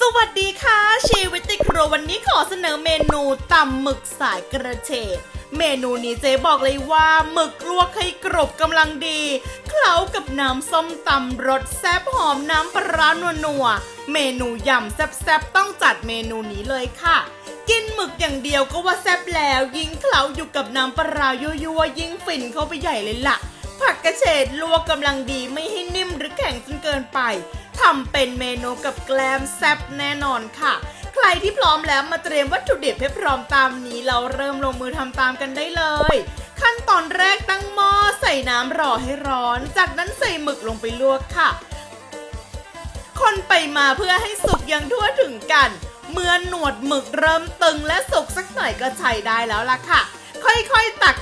สวัสดีค่ะ ชีวิตติครัววันนี้ขอเสนอเมนูตำหมึกสายกระเฉดเมนูนี้เจ๊บอกเลยว่าหมึกลวกให้กรบกำลังดี เคล้ากับน้ำส้มตำรสแซ่บหอมน้ำปลาร้านัวๆเมนูยำแซ่บๆต้องจัดเมนูนี้เลยค่ะ กินหมึกอย่างเดียวก็ว่าแซ่บแล้วยิ่งเคล้าอยู่กับน้ำปลาร้ายั่วๆยิ่งฟินเข้าไปใหญ่เลยล่ะผักกระเฉดลวกกำลังดีไม่ให้นิ่มหรือแข็งจนเกินไป ทำเป็นเมนูกับแกล้มแซ่บแน่นอนค่ะ ใครที่พร้อมแล้วมาเตรียมวัตถุดิบให้พร้อมตามนี้ เราเริ่มลงมือทำตามกันได้เลย ขั้นตอนแรกตั้งหม้อใส่น้ำรอให้ร้อน จากนั้นใส่หมึกลงไปลวกค่ะ คนไปมาเพื่อให้สุกย่างทั่วถึงกัน เมื่อหนวดหมึกเริ่มตึงและสุกสักหน่อยก็ใช้ได้แล้วล่ะค่ะ ค่อยๆตัก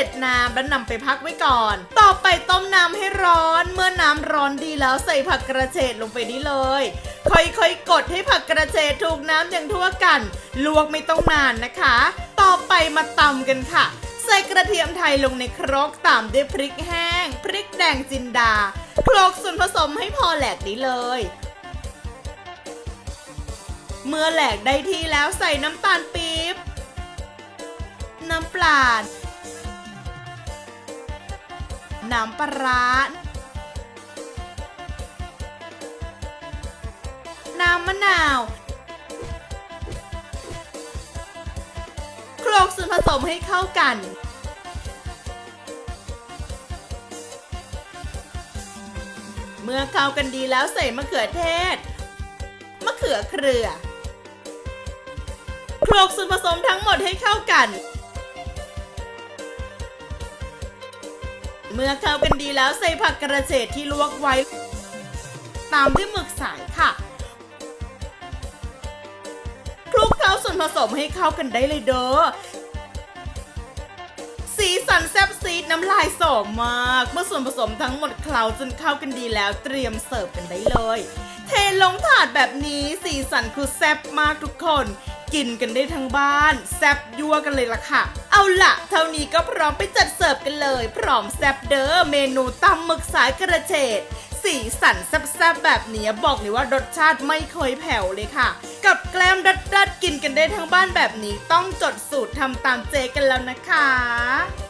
ขึ้นให้เสด็จน้ำแล้วนำไปพักไว้ก่อน ต่อไปต้มน้ำให้ร้อน เมื่อน้ำร้อนดีแล้วใส่ผักกระเฉดลงไปนี่เลย ค่อยๆ กดให้ผักกระเฉดถูกน้ำอย่างทั่วกัน ลวกไม่ต้องนานนะคะ ต่อไปมาตำกันค่ะ ใส่กระเทียมไทยลงในครกตามด้วยพริกแห้ง พริกแดงจินดาโคลกส่วนผสมให้พอแหลกนี้เลยเมื่อแหลกได้ที่แล้วใส่น้ำตาลปี๊บ น้ำปลา น้ำปลาร้าน้ำมะนาวโคลกส่วนผสมให้เข้ากัน เมื่อเข้ากันดีแล้วใส่มะเขือเทศ มะเขือเครือโคลกส่วนผสมทั้งหมดให้เข้ากัน เมื่อเข้ากันดีแล้วใส่ผักกระเฉดที่ลวกไว้ ตามด้วยหมึกสายค่ะคลุกเคล้าส่วนผสมให้เข้ากันได้เลยเด้อสีสันแซ่บซีดน้ำลายสอมาก เมื่อส่วนผสมทั้งหมดเคล้าจนเข้ากันดีแล้วเตรียมเสิร์ฟกันได้เลย เทลงถาดแบบนี้สีสันคือแซ่บมากทุกคน กินกันได้ทั้งบ้าน แซบยั่วกันเลยล่ะค่ะ เอาล่ะ เท่านี้ก็พร้อมไปจัดเสิร์ฟกันเลย พร้อมแซบเด้อเมนูตำหมึกสายกระเฉดสีสันแซ่บๆแบบนี้บอกเลยว่ารสชาติไม่เคยแผ่วเลยค่ะ กับแกล้มดัดๆกินกันได้ทั้งบ้านแบบนี้ต้องจดสูตรทำตามเจกันแล้วนะคะ